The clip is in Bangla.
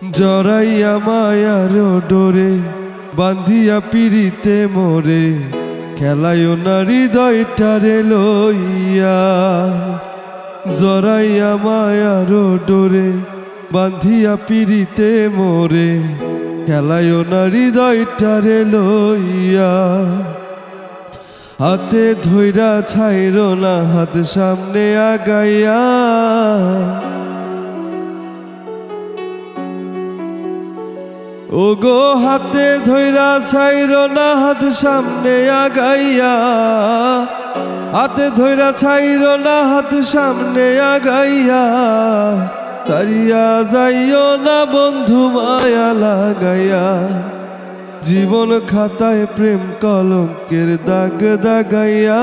জরাইয়া মায়ার ডোরে বান্ধিয়া পিড়িতে মোরে খেলায় না হৃদয়টারে লইয়া। জরাইয়া মায়ার ডোরে বান্ধিয়া পিড়িতে মোরে খেলায় না হৃদয়টারে লইয়া। হাতে ধৈরা ছাইর না হাত সামনে আগাইয়া। ও গো হাতে ধৈরা ছাইর না হাত সামনে আগাইয়া। হাতে ধৈরা ছাইর না হাত সামনে আগাইয়া। তারিয়া যাইও না বন্ধু মায়া লাগাইয়া। জীবন খাতায় প্রেম কলঙ্কের দাগ দাগাইয়া।